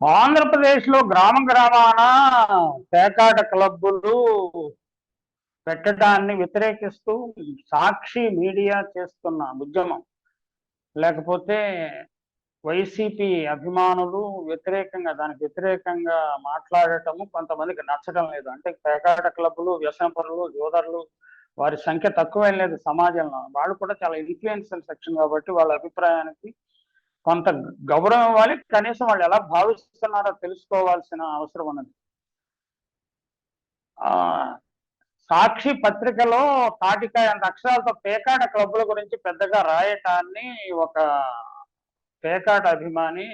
ఆంధ్రప్రదేశ్లో గ్రామ గ్రామాన పేకాట క్లబ్బులు పెట్టడాన్ని వ్యతిరేకిస్తూ సాక్షి మీడియా చేస్తున్న ఉద్యమం. లేకపోతే వైసీపీ అభిమానులు వ్యతిరేకంగా దానికి వ్యతిరేకంగా మాట్లాడటము కొంతమందికి నచ్చడం లేదు. అంటే పేకాట క్లబ్బులు వ్యసనపరులు యోధరులు వారి సంఖ్య తక్కువైన లేదు సమాజంలో. వాళ్ళు కూడా చాలా ఇన్ఫ్లుయెన్షియల్ సెక్షన్ కాబట్టి వాళ్ళ అభిప్రాయానికి కొంత గౌరవం ఇవ్వాలి కనీసం వాళ్ళు ఎలా భావిస్తున్నారో తెలుసుకోవాల్సిన అవసరం ఉన్నది. ఆ సాక్షి పత్రికలో తాటికాయ అక్షరాలతో పేకాట క్లబ్ల గురించి పెద్దగా రాయటాన్ని ఒక పేకాట అభిమాని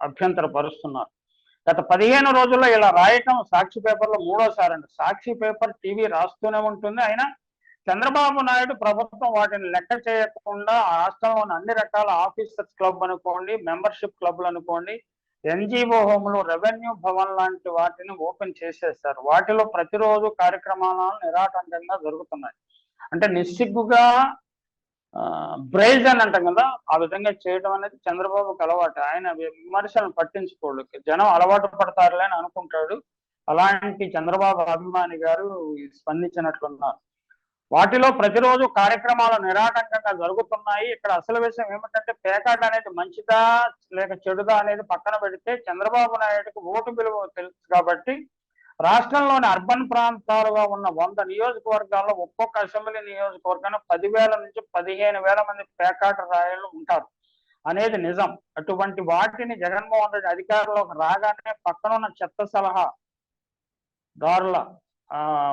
అభ్యంతరపరుస్తున్నారు. గత పదిహేను రోజుల్లో ఇలా రాయటం సాక్షి పేపర్లో మూడోసారి అండి. సాక్షి పేపర్ టీవీ రాస్తూనే ఉంటుంది. అయినా చంద్రబాబు నాయుడు ప్రభుత్వం వాటిని లెక్క చేయకుండా రాష్ట్రంలోని అన్ని రకాల ఆఫీసర్స్ క్లబ్ అనుకోండి మెంబర్షిప్ క్లబ్లు అనుకోండి ఎన్జిఓ హోములు రెవెన్యూ భవన్ లాంటి వాటిని ఓపెన్ చేసేస్తారు వాటిలో ప్రతిరోజు కార్యక్రమాలు నిరాటంకంగా జరుగుతున్నాయి. అంటే నిస్సిగ్గుగా బ్రైజ్ అని అంటాం కదా ఆ విధంగా చేయడం అనేది చంద్రబాబుకి అలవాటు. ఆయన విమర్శలను పట్టించుకోడు. జనం అలవాటు పడతారులే అని అనుకుంటాడు. అలాంటి చంద్రబాబు అభిమాని గారు స్పందించినట్లున్నారు. వాటిలో ప్రతిరోజు కార్యక్రమాలు నిరాటంకంగా జరుగుతున్నాయి. ఇక్కడ అసలు విషయం ఏమిటంటే పేకాట అనేది మంచిదా లేక చెడుదా అనేది పక్కన పెడితే చంద్రబాబు నాయుడుకు ఓటు విలువ తెలుసు కాబట్టి రాష్ట్రంలోని అర్బన్ ప్రాంతాలుగా ఉన్న వంద నియోజకవర్గాల్లో ఒక్కొక్క అసెంబ్లీ నియోజకవర్గాన్ని పదివేల నుంచి పదిహేను వేల మంది పేకాట రాయలు ఉంటారు. అనేది నిజం. అటువంటి వాటిని జగన్మోహన్ రెడ్డి అధికారంలోకి రాగానే పక్కనున్న చెత్త సలహా దారుల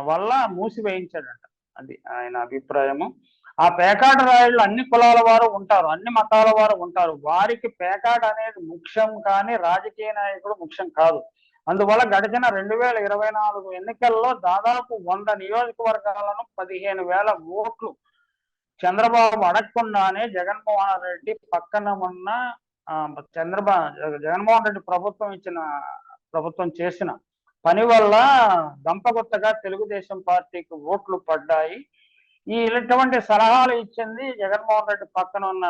వల్ల మూసివేయించాడంట. అది ఆయన అభిప్రాయము. ఆ పేకాట రాయుళ్ళు అన్ని కులాల వారు ఉంటారు అన్ని మతాల వారు ఉంటారు. వారికి పేకాట అనేది ముఖ్యం కానీ రాజకీయ నాయకుడు ముఖ్యం కాదు. అందువల్ల గడిచిన రెండు వేల ఇరవై నాలుగు ఎన్నికల్లో దాదాపు వంద నియోజకవర్గాలను పదిహేను వేల ఓట్లు చంద్రబాబు అడగకుండానే జగన్మోహన్ రెడ్డి పక్కన ఉన్న చంద్రబాబు జగన్మోహన్ రెడ్డి ప్రభుత్వం ఇచ్చిన ప్రభుత్వం చేసిన పని వల్ల దంపగొత్తగా తెలుగుదేశం పార్టీకి ఓట్లు పడ్డాయి. ఈ ఇటువంటి సలహాలు ఇచ్చింది జగన్మోహన్ రెడ్డి పక్కన ఉన్న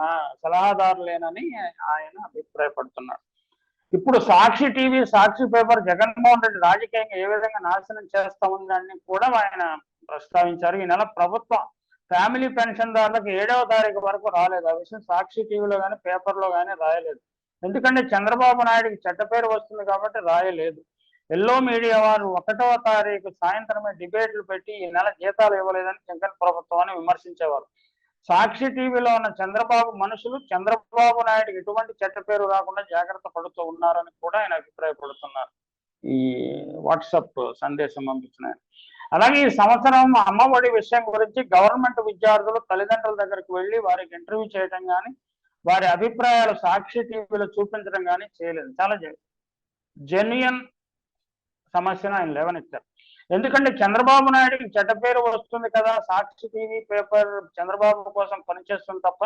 నా సలహాదారులేనని ఆయన అభిప్రాయపడుతున్నాడు ఇప్పుడు సాక్షి టీవీ సాక్షి పేపర్ జగన్మోహన్ రెడ్డి రాజకీయంగా ఏ విధంగా నాశనం చేస్తా ఉందని కూడా ఆయన ప్రస్తావించారు. ఈ నెల ప్రభుత్వం ఫ్యామిలీ పెన్షన్దారులకు ఏడవ తారీఖు వరకు రాలేదు. ఆ విషయం సాక్షి టీవీలో కానీ పేపర్లో కానీ రాయలేదు. ఎందుకంటే చంద్రబాబు నాయుడికి చెడ్డ పేరు వస్తుంది కాబట్టి రాయలేదు. ఎల్లో మీడియా వారు ఒకటవ తారీఖు సాయంత్రమే డిబేట్లు పెట్టి ఈ నెల జీతాలు ఇవ్వలేదని జగన్ ప్రభుత్వాన్ని విమర్శించేవారు. సాక్షి టీవీలో ఉన్న చంద్రబాబు మనుషులు చంద్రబాబు నాయుడు ఎటువంటి చెట్ట పేరు రాకుండా జాగ్రత్త పడుతూ ఉన్నారని కూడా ఆయన అభిప్రాయపడుతున్నారు. ఈ వాట్సప్ సందేశం పంపించిన అలాగే ఈ సంవత్సరం అమ్మఒడి విషయం గురించి గవర్నమెంట్ విద్యార్థులు తల్లిదండ్రుల దగ్గరికి వెళ్ళి వారికి ఇంటర్వ్యూ చేయడం కానీ వారి అభిప్రాయాలు సాక్షి టీవీలో చూపించడం కానీ చేయలేదు. చాలా జెన్యున్ సమస్యను ఆయన లేవనెత్తారు. ఎందుకంటే చంద్రబాబు నాయుడుకి చెడ్డ పేరు వస్తుంది కదా సాక్షి టీవీ పేపర్ చంద్రబాబు కోసం పనిచేస్తుంది తప్ప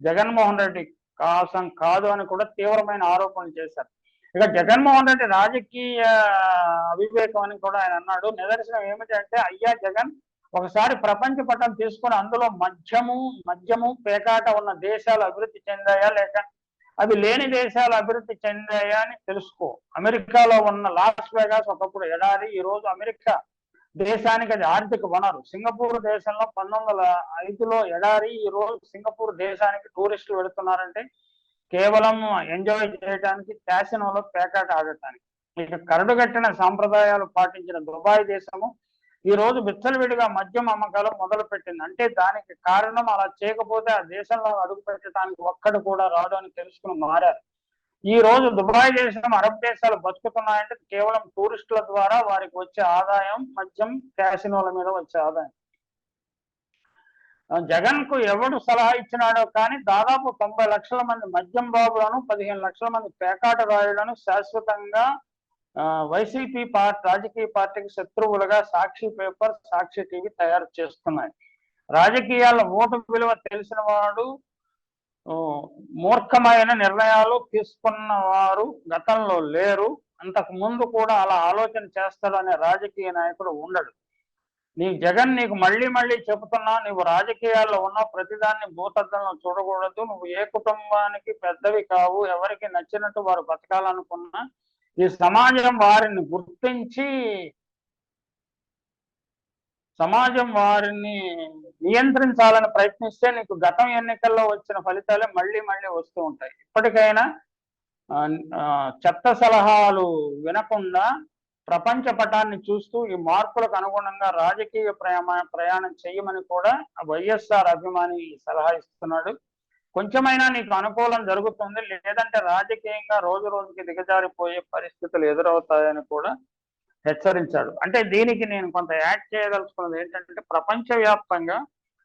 జగన్మోహన్ రెడ్డి కోసం కాదు అని కూడా తీవ్రమైన ఆరోపణలు చేశారు. ఇక జగన్మోహన్ రెడ్డి రాజకీయ అవివేకం అని కూడా ఆయన అన్నాడు. నిదర్శనం ఏమిటంటే అయ్యా జగన్ ఒకసారి ప్రపంచ పటం తీసుకొని అందులో మద్యము మద్యము పేకాట ఉన్న దేశాలు అభివృద్ధి చెందాయా లేక అవి లేని దేశాలు అభివృద్ధి చెందాయా అని తెలుసుకో. అమెరికాలో ఉన్న లాస్ వేగాస్ ఒకప్పుడు ఎడారి ఈ రోజు అమెరికా దేశానికి అది ఆర్థిక వనరు. సింగపూర్ దేశంలో పంతొమ్మిది వందల ఐదులో ఎడారి ఈ రోజు సింగపూర్ దేశానికి టూరిస్టులు వెళుతున్నారంటే కేవలం ఎంజాయ్ చేయడానికి క్యాసినోలో పేకాట ఆడటానికి ఇక కరడుగట్టిన సాంప్రదాయాలు పాటించిన దుబాయ్ దేశము ఈ రోజు విచ్చలవిడిగా మద్యం అమ్మకాలు మొదలు పెట్టింది అంటే దానికి కారణం అలా చేయకపోతే ఆ దేశంలో అడుగు పెట్టడానికి ఒక్కడు కూడా రాడు అని తెలుసుకుని మారారు. ఈ రోజు దుబాయ్ దేశం అరబ్ దేశాలు బతుకుతున్నాయంటే కేవలం టూరిస్టుల ద్వారా వారికి వచ్చే ఆదాయం మద్యం క్యాసినోల మీద వచ్చే ఆదాయం. జగన్కు ఎవడు సలహా ఇచ్చినాడో కానీ దాదాపు తొంభై లక్షల మంది మద్యం బాబులను పదిహేను లక్షల మంది పేకాట రాయులను శాశ్వతంగా వైసీపీ పార్టీ రాజకీయ పార్టీకి శత్రువులుగా సాక్షి పేపర్ సాక్షి టీవీ తయారు చేస్తున్నాయి. రాజకీయాల ఓటు విలువ తెలిసిన వాడు మూర్ఖమైన నిర్ణయాలు తీసుకున్న వారు గతంలో లేరు. అంతకు ముందు కూడా అలా ఆలోచన చేస్తాడనే రాజకీయ నాయకుడు ఉండడు. నీ జగన్ నీకు మళ్ళీ మళ్ళీ చెబుతున్నా నువ్వు రాజకీయాల్లో ఉన్న ప్రతిదాన్ని భూతద్దంలో చూడకూడదు. నువ్వు ఏ కుటుంబానికి పెద్దవి కావు ఎవరికి నచ్చినట్టు వారు బతకాలనుకున్నా ఈ సమాజం వారిని గుర్తించి సమాజం వారిని నియంత్రించాలని ప్రయత్నిస్తే నీకు గతం ఎన్నికల్లో వచ్చిన ఫలితాలే మళ్ళీ మళ్ళీ వస్తూ ఉంటాయి. ఇప్పటికైనా చెత్త సలహాలు వినకుండా ప్రపంచ పటాన్ని చూస్తూ ఈ మార్పులకు అనుగుణంగా రాజకీయ ప్రయాణ ప్రయాణం చేయమని కూడా వైఎస్ఆర్ అభిమాని సలహా ఇస్తున్నాడు. కొంచెమైనా నీకు అనుకూలం జరుగుతుంది లేదంటే రాజకీయంగా రోజు రోజుకి దిగజారిపోయే పరిస్థితులు ఎదురవుతాయని కూడా హెచ్చరించాడు. అంటే దీనికి నేను కొంత యాడ్ చేయదలుచుకున్నది ఏంటంటే ప్రపంచవ్యాప్తంగా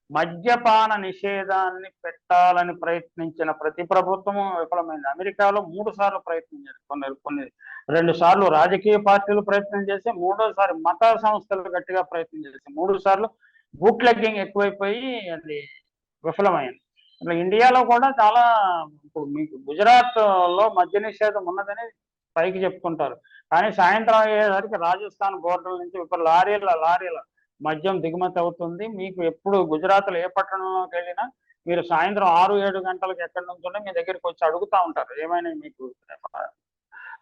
మద్యపాన నిషేధాన్ని పెట్టాలని ప్రయత్నించిన ప్రతి ప్రభుత్వము విఫలమైంది. అమెరికాలో మూడు సార్లు ప్రయత్నించారు కొన్ని కొన్ని రెండు సార్లు రాజకీయ పార్టీలు ప్రయత్నం చేసి మూడోసారి మత సంస్థలు గట్టిగా ప్రయత్నం చేసి మూడు సార్లు బూట్ లెగ్గింగ్ ఎక్కువైపోయి అది విఫలమైంది. ఇండియాలో కూడా చాలా ఇప్పుడు మీకు గుజరాత్లో మద్య నిషేధం ఉన్నదని పైకి చెప్పుకుంటారు. కానీ సాయంత్రం అయ్యేసరికి రాజస్థాన్ బోర్డర్ నుంచి ఇప్పుడు లారీల లారీల మద్యం దిగుమతి అవుతుంది. మీకు ఎప్పుడు గుజరాత్లో ఏ పట్టణంలోకి వెళ్ళినా మీరు సాయంత్రం ఆరు ఏడు గంటలకు ఎక్కడి నుంచి ఉన్నా మీ దగ్గరికి వచ్చి అడుగుతా ఉంటారు. ఏమైనా మీకు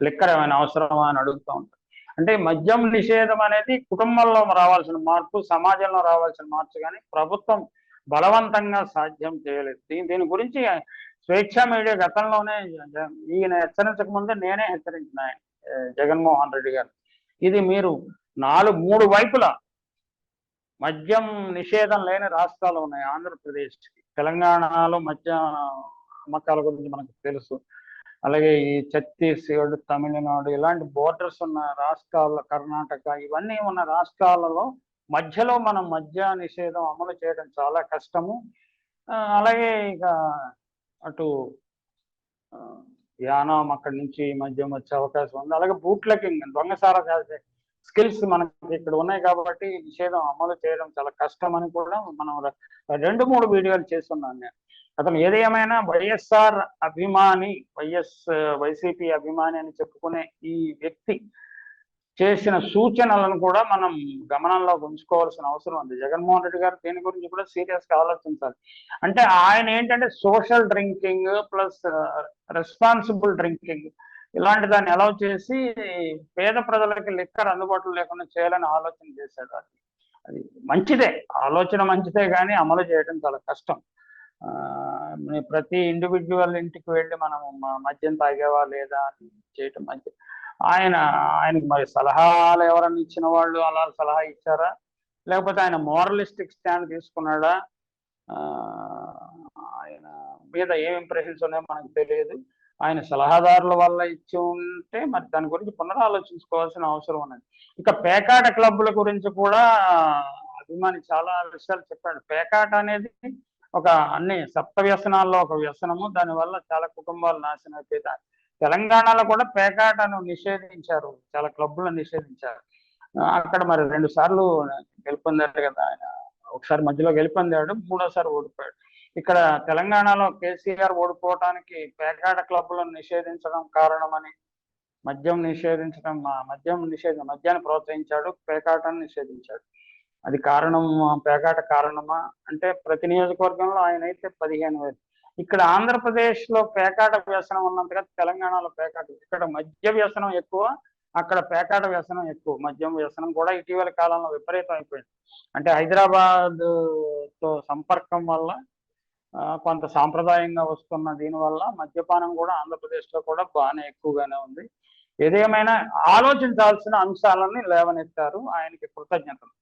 లిక్కర్ ఏమైనా అవసరమా అని అడుగుతూ ఉంటారు. అంటే మద్యం నిషేధం అనేది కుటుంబంలో రావాల్సిన మార్పు సమాజంలో రావాల్సిన మార్పు. కానీ ప్రభుత్వం బలవంతంగా సాధ్యం చేయలేదు. దీని దీని గురించి స్వేచ్ఛ మీడియా గతంలోనే ఈయన హెచ్చరించక ముందే నేనే హెచ్చరించిన జగన్మోహన్ రెడ్డి గారు. ఇది మీరు నాలుగు మూడు వైపుల మద్యం నిషేధం లేని రాష్ట్రాలు ఉన్నాయి. ఆంధ్రప్రదేశ్ తెలంగాణలో మద్య అమ్మకాల గురించి మనకు తెలుసు. అలాగే ఈ ఛత్తీస్గఢ్ తమిళనాడు ఇలాంటి బోర్డర్స్ ఉన్న రాష్ట్రాల్లో కర్ణాటక ఇవన్నీ ఉన్న రాష్ట్రాలలో మధ్యలో మనం మద్య నిషేధం అమలు చేయడం చాలా కష్టము. అలాగే ఇక అటు యానం అక్కడి నుంచి మద్యం వచ్చే అవకాశం ఉంది. అలాగే బూట్లకింగ్ దొంగసార చేసే స్కిల్స్ మనకి ఇక్కడ ఉన్నాయి కాబట్టి నిషేధం అమలు చేయడం చాలా కష్టం అని కూడా మనం రెండు మూడు వీడియోలు చేస్తున్నాను నేను. అతను ఏదేమైనా వైఎస్ఆర్ అభిమాని వైఎస్ వైసీపీ అభిమాని అని చెప్పుకునే ఈ వ్యక్తి చేసిన సూచనలను కూడా మనం గమనంలో ఉంచుకోవాల్సిన అవసరం ఉంది. జగన్మోహన్ రెడ్డి గారు దీని గురించి కూడా సీరియస్గా ఆలోచించాలి. అంటే ఆయన ఏంటంటే social drinking plus responsible drinking ఇలాంటి దాన్ని అలౌ చేసి పేద ప్రజలకి లిక్కర్ అందుబాటులో లేకుండా చేయాలని ఆలోచన చేశాడు అది. అది మంచిదే. ఆలోచన మంచిదే కానీ అమలు చేయడం చాలా కష్టం. ప్రతి ఇండివిజువల్ ఇంటికి వెళ్ళి మనం మద్యం తాగేవా లేదా అని చేయటం మంచిది. ఆయన ఆయనకి మరి సలహాలు ఎవరన్నా ఇచ్చిన వాళ్ళు అలా సలహా ఇచ్చారా? లేకపోతే ఆయన మోరలిస్టిక్ స్టాండ్ తీసుకున్నాడా? ఆ, ఆయన మీద ఏం ఇంప్రెషన్స్ ఉన్నాయో మనకు తెలియదు. ఆయన సలహాదారుల వల్ల ఇచ్చి ఉంటే మరి దాని గురించి పునరాలోచించుకోవాల్సిన అవసరం ఉన్నది. ఇక పేకాట క్లబ్ల గురించి కూడా అభిమాని చాలా విషయాలు చెప్పాడు. పేకాట అనేది ఒక అన్ని సప్త వ్యసనాల్లో ఒక వ్యసనము. దానివల్ల చాలా కుటుంబాలు నాశనం అయిపోతాయి. తెలంగాణలో కూడా పేకాటను నిషేధించారు. చాలా క్లబ్లను నిషేధించారు. అక్కడ మరి రెండు సార్లు గెలుపొందాడు కదా ఆయన. ఒకసారి మధ్యలో గెలుపొందాడు మూడోసారి ఓడిపోయాడు. ఇక్కడ తెలంగాణలో కేసీఆర్ ఓడిపోవటానికి పేకాట క్లబ్లను నిషేధించడం కారణమని మద్యం నిషేధించడం మద్యం నిషేధం మద్యాన్ని ప్రోత్సహించాడు పేకాటను నిషేధించాడు. అది కారణం పేకాట కారణమా? అంటే ప్రతి నియోజకవర్గంలో ఆయన అయితే పదిహేను వేలు. ఇక్కడ ఆంధ్రప్రదేశ్లో పేకాట వ్యసనం ఉన్నంతగా తెలంగాణలో పేకాట ఇక్కడ మద్య వ్యసనం ఎక్కువ అక్కడ పేకాట వ్యసనం ఎక్కువ మద్యం వ్యసనం కూడా ఇటీవల కాలంలో విపరీతం అయిపోయింది అంటే హైదరాబాద్తో సంపర్కం వల్ల ఆ, కొంత సాంప్రదాయంగా వస్తున్న దీనివల్ల మద్యపానం కూడా ఆంధ్రప్రదేశ్లో కూడా బాగానే ఎక్కువగానే ఉంది. ఏదేమైనా ఆలోచించాల్సిన అంశాలని లేవనెత్తారు. ఆయనకి కృతజ్ఞతలు.